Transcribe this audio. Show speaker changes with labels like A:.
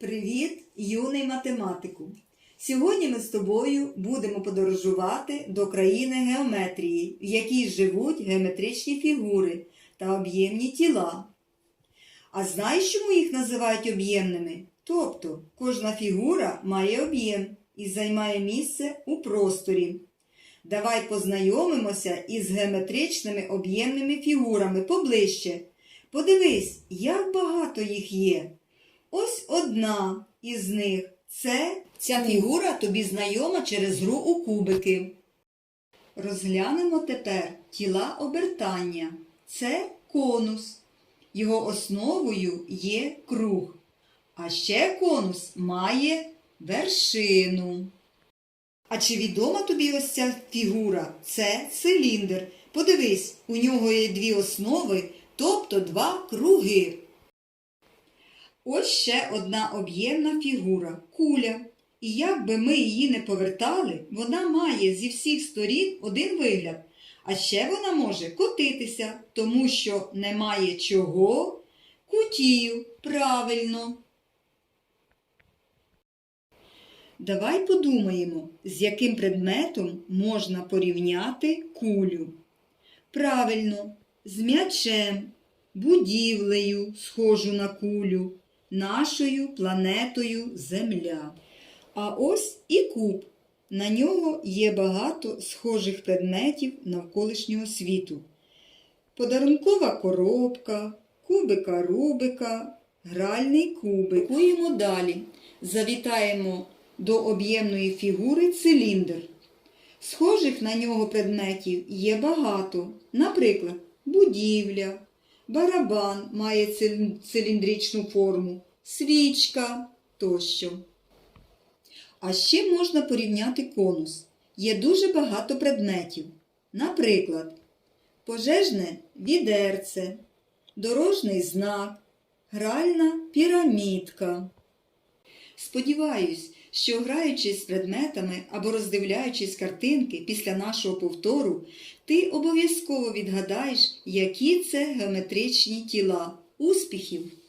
A: Привіт, юний математику! Сьогодні ми з тобою будемо подорожувати до країни геометрії, в якій живуть геометричні фігури та об'ємні тіла. А знаєш, чому їх називають об'ємними? Тобто кожна фігура має об'єм і займає місце у просторі. Давай познайомимося із геометричними об'ємними фігурами поближче. Подивись, як багато їх є. Ось одна із них це ця фігура тобі знайома через гру у кубики. Розглянемо тепер тіла обертання. Це конус. Його основою є круг. А ще конус має вершину. А чи відома тобі ось ця фігура? Це циліндр. Подивись, у нього є дві основи, тобто два круги. Ось ще одна об'ємна фігура куля. І як би ми її не повертали, вона має зі всіх сторін один вигляд. А ще вона може котитися, тому що немає чого кутів. Правильно. Давай подумаємо, з яким предметом можна порівняти кулю. Правильно, з м'ячем, будівлею, схожу на кулю, нашою планетою Земля. А ось і куб. На нього є багато схожих предметів навколишнього світу. Подарункова коробка, кубика Рубика, гральний кубик. Куємо далі. Завітаємо до об'ємної фігури циліндр. Схожих на нього предметів є багато. Наприклад, будівля, барабан має циліндричну форму, свічка тощо. А ще можна порівняти конус. Є дуже багато предметів. Наприклад, пожежне відерце, дорожній знак, гральна пірамідка. Сподіваюсь, що граючись з предметами або роздивляючись картинки після нашого повтору, ти обов'язково відгадаєш, які це геометричні тіла. Успіхів!